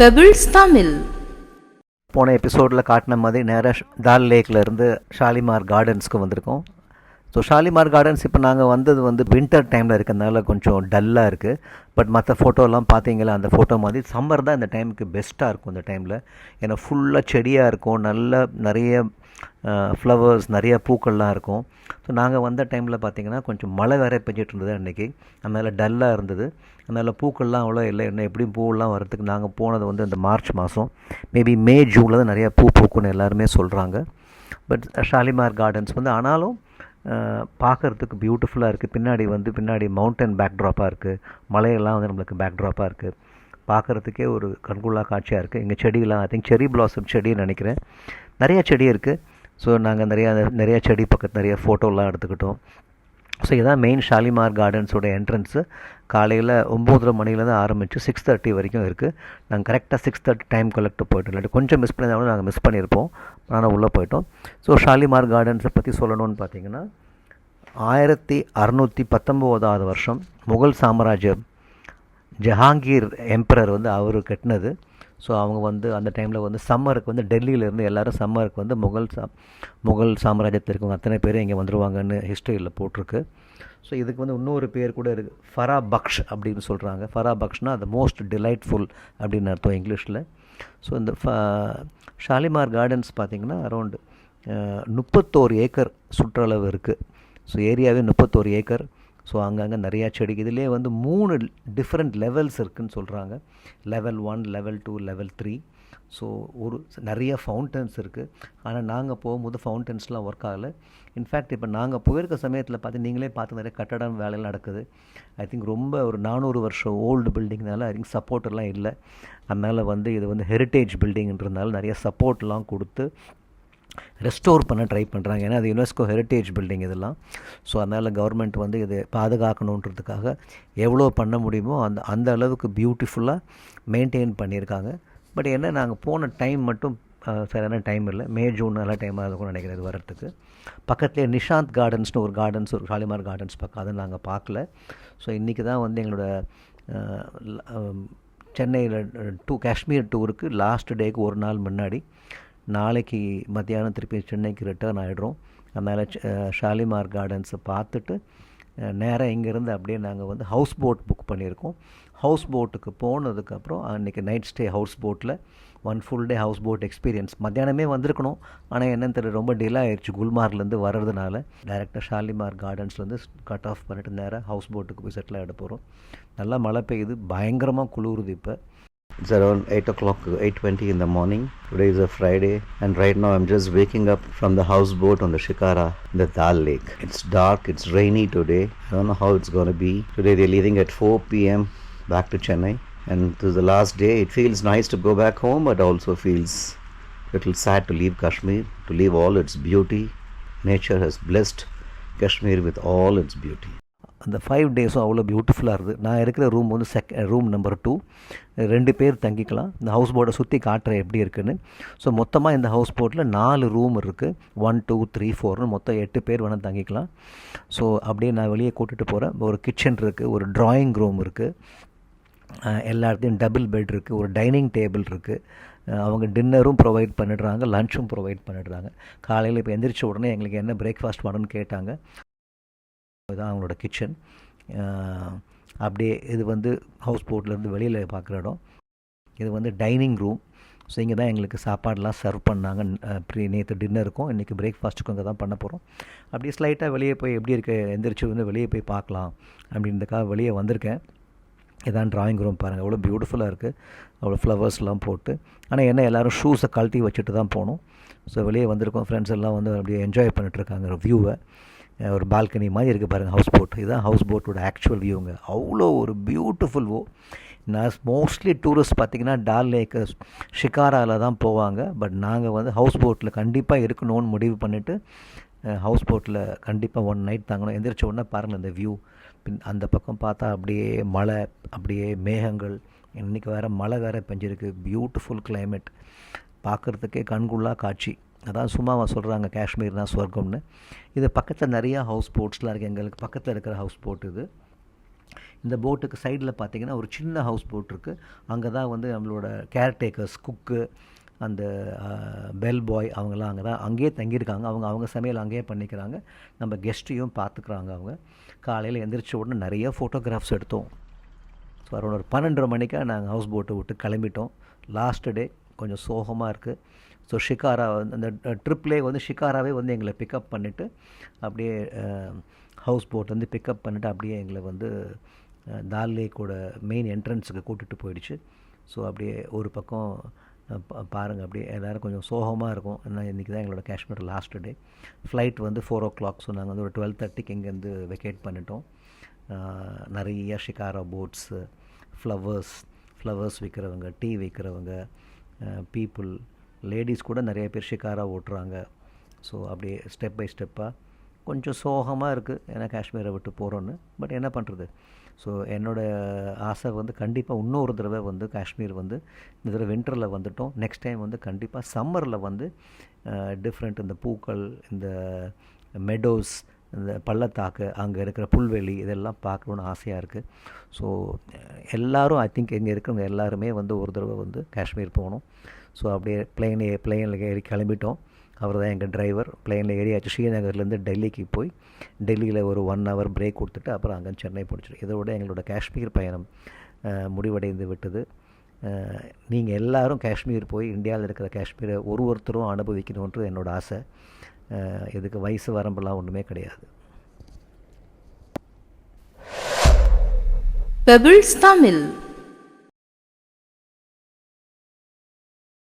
Pebbles Tamil போன எபிசோடில் காட்டின மாதிரி நேராக டால் லேக்கில் இருந்து ஷாலிமார் கார்டன்ஸ்க்கு வந்திருக்கோம். ஸோ ஷாலிமார் கார்டன்ஸ் இப்போ நாங்கள் வந்தது வந்து வின்டர் டைமில் இருக்கிறதுனால கொஞ்சம் டல்லாக இருக்குது பட் மற்ற ஃபோட்டோலாம் பார்த்தீங்களா அந்த ஃபோட்டோ மாதிரி சம்மர் தான் இந்த டைமுக்கு பெஸ்ட்டாக இருக்கும் இந்த டைமில் ஏன்னா ஃபுல்லாக செடியாக இருக்கும் நல்ல நிறைய ஃப்ளவர்ஸ் நிறைய பூக்கள்லாம் இருக்கும். ஸோ நாங்கள் வந்த டைமில் பார்த்தீங்கன்னா கொஞ்சம் மழை வேற பெஞ்சிட்டு இருந்தது அன்றைக்கி அதனால் டல்லாக இருந்தது. அதனால் பூக்கள்லாம் அவ்வளோ இல்லை. என்ன எப்படியும் பூவெல்லாம் வரதுக்கு நாங்கள் போனது வந்து இந்த மார்ச் மாதம் மேபி மே ஜூனில் தான் நிறையா பூ பூக்குன்னு எல்லாருமே சொல்கிறாங்க பட் ஷாலிமார் கார்டன்ஸ் வந்து ஆனாலும் பார்க்குறதுக்கு பியூட்டிஃபுல்லாக இருக்குது பின்னாடி வந்து பின்னாடி மவுண்டன் பேக்ட்ராப்பாக இருக்குது மலையெல்லாம் வந்து நம்மளுக்கு பேக்ட்ராப்பாக இருக்குது பார்க்குறதுக்கே ஒரு கண்குள்ளா காட்சியாக இருக்குது இங்கே செடியெல்லாம் ஐ திங்க் செடி பிளாசம் செடின்னு நினைக்கிறேன். நிறையா செடி இருக்குது ஸோ நாங்கள் நிறையா நிறையா செடி பக்கத்து நிறைய ஃபோட்டோலாம் எடுத்துக்கிட்டோம். ஸோ இதான் மெயின் ஷாலிமார் கார்டன்ஸோட என்ட்ரன்ஸு காலையில் ஒம்போதரை மணிலேருந்து ஆரம்பித்து சிக்ஸ் தேர்ட்டி வரைக்கும் இருக்குது நாங்கள் கரெக்டாக சிக்ஸ் தேர்ட்டி டைம் கலெக்ட் போய்ட்டு இல்லாட்டி கொஞ்சம் மிஸ் பண்ணியிருந்தாலும் நாங்கள் மிஸ் பண்ணியிருப்போம். ஆனால் உள்ளே போயிட்டோம். ஸோ ஷாலிமார் கார்டன்ஸை பற்றி சொல்லணும்னு பார்த்தீங்கன்னா ஆயிரத்தி அறநூற்றி பத்தொம்போதாவது வருஷம் முகல் சாம்ராஜ்யம் ஜஹாங்கீர் எம்பரர் வந்து அவர் கட்டினது. ஸோ அவங்க வந்து அந்த டைமில் வந்து சம்மருக்கு வந்து டெல்லியிலேருந்து எல்லோரும் சம்மருக்கு வந்து முகல் சா முகல் சாம்ராஜ்யத்தில் இருக்கவங்க அத்தனை பேரும் இங்கே வந்துடுவாங்கன்னு ஹிஸ்ட்ரியில் போட்டிருக்கு. ஸோ இதுக்கு வந்து இன்னொரு பேர் கூட இருக்குது ஃபரா பக்ஷ் அப்படின்னு சொல்கிறாங்க ஃபரா பக்ஷ்னா அது மோஸ்ட் டிலைட்ஃபுல் அப்படின்னு அர்த்தம் இங்கிலீஷில். ஸோ இந்த ஃப ஷாலிமார் கார்டன்ஸ் பார்த்திங்கன்னா அரௌண்டு முப்பத்தோரு ஏக்கர் சுற்றளவு இருக்குது ஸோ ஏரியாவே முப்பத்தோரு ஏக்கர். ஸோ அங்கங்கே நிறையா செடி இதுலேயே வந்து மூணு டிஃப்ரெண்ட் லெவல்ஸ் இருக்குதுன்னு சொல்கிறாங்க level one level two level three so ஒரு நிறைய ஃபவுண்டன்ஸ் இருக்குது ஆனால் நாங்கள் போகும்போது ஃபவுண்டன்ஸ்லாம் ஒர்க் ஆகலை. இன்ஃபேக்ட் இப்போ நாங்கள் போயிருக்க சமயத்தில் பார்த்து நீங்களே பார்த்து நிறைய கட்டடம் வேலையெல்லாம் நடக்குது. ஐ திங்க் ரொம்ப ஒரு நானூறு வருஷம் ஓல்டு பில்டிங்னால ஐ திங்க் சப்போர்ட்டெல்லாம் இல்லை. அதனால் வந்து இது வந்து ஹெரிட்டேஜ் பில்டிங்ன்றதுனால நிறைய சப்போர்ட்லாம் கொடுத்து ரெஸ்டோர் பண்ண ட்ரை பண்ணுறாங்க ஏன்னா அது யுனெஸ்கோ ஹெரிட்டேஜ் பில்டிங் இதெல்லாம். ஸோ அதனால் கவர்மெண்ட் வந்து இதை பாதுகாக்கணுன்றதுக்காக எவ்வளோ பண்ண முடியுமோ அந்த அந்த அளவுக்கு பியூட்டிஃபுல்லாக மெயின்டைன் பண்ணியிருக்காங்க. பட் என்ன நாங்கள் போன டைம் மட்டும் சரியான டைம் இல்லை. மே ஜூன் நல்ல டைமாக இருக்கும்னு நினைக்கிறேன் இது வர்றதுக்கு. பக்கத்துலேயே நிஷாந்த் கார்டன்ஸ்னு ஒரு கார்டன்ஸ் ஒரு ஷாலிமார் கார்டன்ஸ் பக்கம் அதை நாங்கள் பார்க்கல. ஸோ இன்றைக்கி தான் வந்து எங்களோட சென்னையில் டூ காஷ்மீர் டூருக்கு லாஸ்ட் டேக்கு ஒரு நாள் முன்னாடி நாளைக்கு மத்தியானம் திருப்பி சென்னைக்கு ரிட்டர்ன் ஆகிடுறோம் அதனால் ஷாலிமார் கார்டன்ஸை பார்த்துட்டு நேராக இங்கேருந்து அப்படியே நாங்கள் வந்து ஹவுஸ் போட் புக் பண்ணியிருக்கோம். ஹவுஸ் போட்டுக்கு போனதுக்கப்புறம் அன்றைக்கி நைட் ஸ்டே ஹவுஸ் போட்டில் one full day house boat experience மத்தியானமே வந்திருக்கணும். ஆனால் என்னன்னு தெரியல ரொம்ப டிலே ஆயிடுச்சு குல்மார்க்லேருந்து வர்றதுனால. டேரெக்டாக ஷாலிமார் கார்டன்ஸ்லேருந்து கட் ஆஃப் பண்ணிட்டு நேராக ஹவுஸ் போட்டுக்கு போய் செட்டில் ஆகிட போகிறோம் நல்லா மழை பெய்யுது பயங்கரமாக குளிருது இப்போ. It's around 8 o'clock, 8.20 in the morning. Today is a Friday and right now I'm just waking up from the houseboat on the Shikara the Dal Lake. It's dark, it's rainy today. I don't know how it's going to be. Today they're leaving at 4 p.m. back to Chennai and this is the last day. It feels nice to go back home but also feels a little sad to leave Kashmir, to leave all its beauty. Nature has blessed Kashmir with all its beauty. அந்த five டேஸும் அவ்வளோ பியூட்டிஃபுல்லாக இருக்குது நான் இருக்கிற room வந்து check room number two ரெண்டு பேர் தங்கிக்கலாம். இந்த ஹவுஸ் போட்டை சுற்றி காட்டுறேன் எப்படி இருக்குன்னு. ஸோ மொத்தமாக இந்த ஹவுஸ் போட்டில் நாலு ரூம் இருக்குது ஒன் டூ த்ரீ ஃபோர்னு மொத்தம் எட்டு பேர் வேணால் தங்கிக்கலாம். ஸோ அப்படியே நான் வெளியே கூட்டிகிட்டு போகிறேன் ஒரு கிச்சன் இருக்குது ஒரு ட்ராயிங் ரூம் இருக்குது எல்லா இடத்துலையும் டபுள் பெட் இருக்குது ஒரு டைனிங் டேபிள் இருக்குது அவங்க டின்னரும் ப்ரொவைட் பண்ணிடுறாங்க லன்ச்சும் ப்ரொவைட் பண்ணிடுறாங்க. காலையில் இப்போ எந்திரிச்ச உடனே எங்களுக்கு என்ன பிரேக்ஃபாஸ்ட் வேணும்னு கேட்டாங்க. இதுதான் அவங்களோட கிச்சன் அப்படியே இது வந்து ஹவுஸ் போட்லேருந்து வெளியில் பார்க்குற இடம். இது வந்து டைனிங் ரூம் ஸோ இங்கே தான் எங்களுக்கு சாப்பாடெலாம் சர்வ் பண்ணாங்க. ப்ரீ நேற்று டின்னருக்கும் இன்றைக்கி பிரேக்ஃபாஸ்ட்டுக்கும் இங்கே தான் பண்ண போகிறோம் அப்படியே ஸ்லைட்டாக வெளியே போய் எப்படி இருக்க எந்திரிச்சு வந்து வெளியே போய் பார்க்கலாம் அப்படின்றதுக்காக வெளியே வந்திருக்கேன். இதான் ட்ராயிங் ரூம் பாருங்கள் அவ்வளோ பியூட்டிஃபுல்லாக இருக்குது அவ்வளோ ஃப்ளவர்ஸ்லாம் போட்டு. ஆனால் என்ன எல்லோரும் ஷூஸை கழட்டி வச்சுட்டு தான் போகணும். ஸோ வெளியே வந்திருக்கோம். ஃப்ரெண்ட்ஸ் எல்லாம் வந்து அப்படியே என்ஜாய் பண்ணிட்டுருக்காங்க வியூவை ஒரு பால்கனி மாதிரி இருக்குது பாருங்கள் ஹவுஸ் போட் இதுதான் ஹவுஸ் போட்டோட ஆக்சுவல் வியூங்க அவ்வளோ ஒரு பியூட்டிஃபுல் வியூ நான் மோஸ்ட்லி டூரிஸ்ட் பார்த்திங்கன்னா டால் லேக்கு ஷிகாராவில் தான் போவாங்க. பட் நாங்கள் வந்து ஹவுஸ் போட்டில் கண்டிப்பாக இருக்கணும்னு முடிவு பண்ணிவிட்டு ஹவுஸ் போட்டில் கண்டிப்பாக ஒன் நைட் தாங்கணும். எந்திரிச்ச உடனே பாருங்கள் இந்த வியூ பின் அந்த பக்கம் பார்த்தா அப்படியே மழை அப்படியே மேகங்கள். இன்றைக்கி வேறு மழை வேறு பெஞ்சிருக்கு. பியூட்டிஃபுல் கிளைமேட் பார்க்குறதுக்கே கண்குள்ளா காட்சி. அதான் சும்மாவா சொல்கிறாங்க காஷ்மீர்னா சொர்க்கம்னு. இது பக்கத்தில் நிறையா ஹவுஸ் போட்ஸ்லாம் இருக்குது எங்களுக்கு பக்கத்தில் இருக்கிற ஹவுஸ் போட் இது. இந்த போட்டுக்கு சைடில் பார்த்தீங்கன்னா ஒரு சின்ன ஹவுஸ் போட் இருக்குது அங்கே தான் வந்து நம்மளோட கேர்டேக்கர்ஸ் குக்கு அந்த பெல் பாய் அவங்கெல்லாம் அங்கே தான் அங்கேயே தங்கியிருக்காங்க. அவங்க அவங்க சமையல் அங்கேயே பண்ணிக்கிறாங்க. நம்ம கெஸ்ட்டையும் பார்த்துக்குறாங்க அவங்க. காலையில் எந்திரிச்ச உடனே நிறைய ஃபோட்டோகிராஃப்ஸ் எடுத்தோம். ஸோ அரௌண்ட் ஒரு பன்னெண்டரை மணிக்காக நாங்கள் ஹவுஸ் போட்டை விட்டு கிளம்பிட்டோம். லாஸ்ட் டே கொஞ்சம் சோகமாக இருக்குது ஸோ ஷிகாரா வந்து அந்த ட்ரிப்லே வந்து ஷிகாராவே வந்து எங்களை பிக்கப் பண்ணிவிட்டு அப்படியே ஹவுஸ் போட் வந்து பிக்கப் பண்ணிவிட்டு அப்படியே எங்களை வந்து தால் லேக்கோட மெயின் என்ட்ரன்ஸுக்கு கூட்டிகிட்டு போயிடுச்சு. ஸோ அப்படியே ஒரு பக்கம் பாருங்கள் பாருங்க அப்படியே எல்லோரும் கொஞ்சம் சோகமாக இருக்கும். ஏன்னா இன்றைக்கி தான் எங்களோட காஷ்மீர் லாஸ்ட் டே ஃப்ளைட் வந்து ஃபோர் ஓ கிளாக் ஸோ நாங்கள் வந்து ஒரு டுவெல் தேர்ட்டிக்கு இங்கேருந்து வெக்கேட் பண்ணிட்டோம். நிறைய ஷிகாரா போட்ஸு ஃப்ளவர்ஸ் ஃப்ளவர்ஸ் விற்கிறவங்க டீ விற்கிறவங்க பீப்புள் லேடிஸ் கூட நிறைய பேர் ஷிகாராக ஓட்டுறாங்க. ஸோ அப்படியே ஸ்டெப் பை ஸ்டெப்பாக கொஞ்சம் சோகமாக இருக்குது ஏன்னா காஷ்மீரை விட்டு போகிறோன்னு பட் என்ன பண்ணுறது ஸோ என்னோடய ஆசை வந்து கண்டிப்பாக இன்னொரு தடவை வந்து காஷ்மீர் வந்து இந்த தடவை வின்டரில் வந்துட்டோம். நெக்ஸ்ட் டைம் வந்து கண்டிப்பாக சம்மரில் வந்து டிஃப்ரெண்ட் இந்த பூக்கள் இந்த மெடோஸ் இந்த பள்ளத்தாக்கு அங்கே இருக்கிற புல்வெளி இதெல்லாம் பார்க்கணுன்னு ஆசையாக இருக்குது ஸோ எல்லாரும் ஐ திங்க் இங்கே இருக்கிறவங்க எல்லாருமே வந்து ஒரு தடவை வந்து காஷ்மீர் போகணும். ஸோ அப்படியே பிளெயின் பிளெயினில் ஏறி கிளம்பிட்டோம். அவர் தான் எங்கள் டிரைவர் பிளெயினில் ஏறியாச்சு. ஸ்ரீநகர்லேருந்து டெல்லிக்கு போய் டெல்லியில் ஒரு ஒன் ஹவர் பிரேக் கொடுத்துட்டு அப்புறம் அங்கே சென்னை பிடிச்சிட்டு இதோட எங்களோட காஷ்மீர் பயணம் முடிவடைந்து விட்டது. நீங்கள் எல்லாரும் காஷ்மீர் போய் இந்தியாவில் இருக்கிற காஷ்மீரை ஒரு ஒருத்தரும் அனுபவிக்கணுன்றது என்னோட ஆசை. இதுக்கு வயசு வரம்பெல்லாம் ஒன்றுமே கிடையாது. பெபிள்ஸ் தமிழ்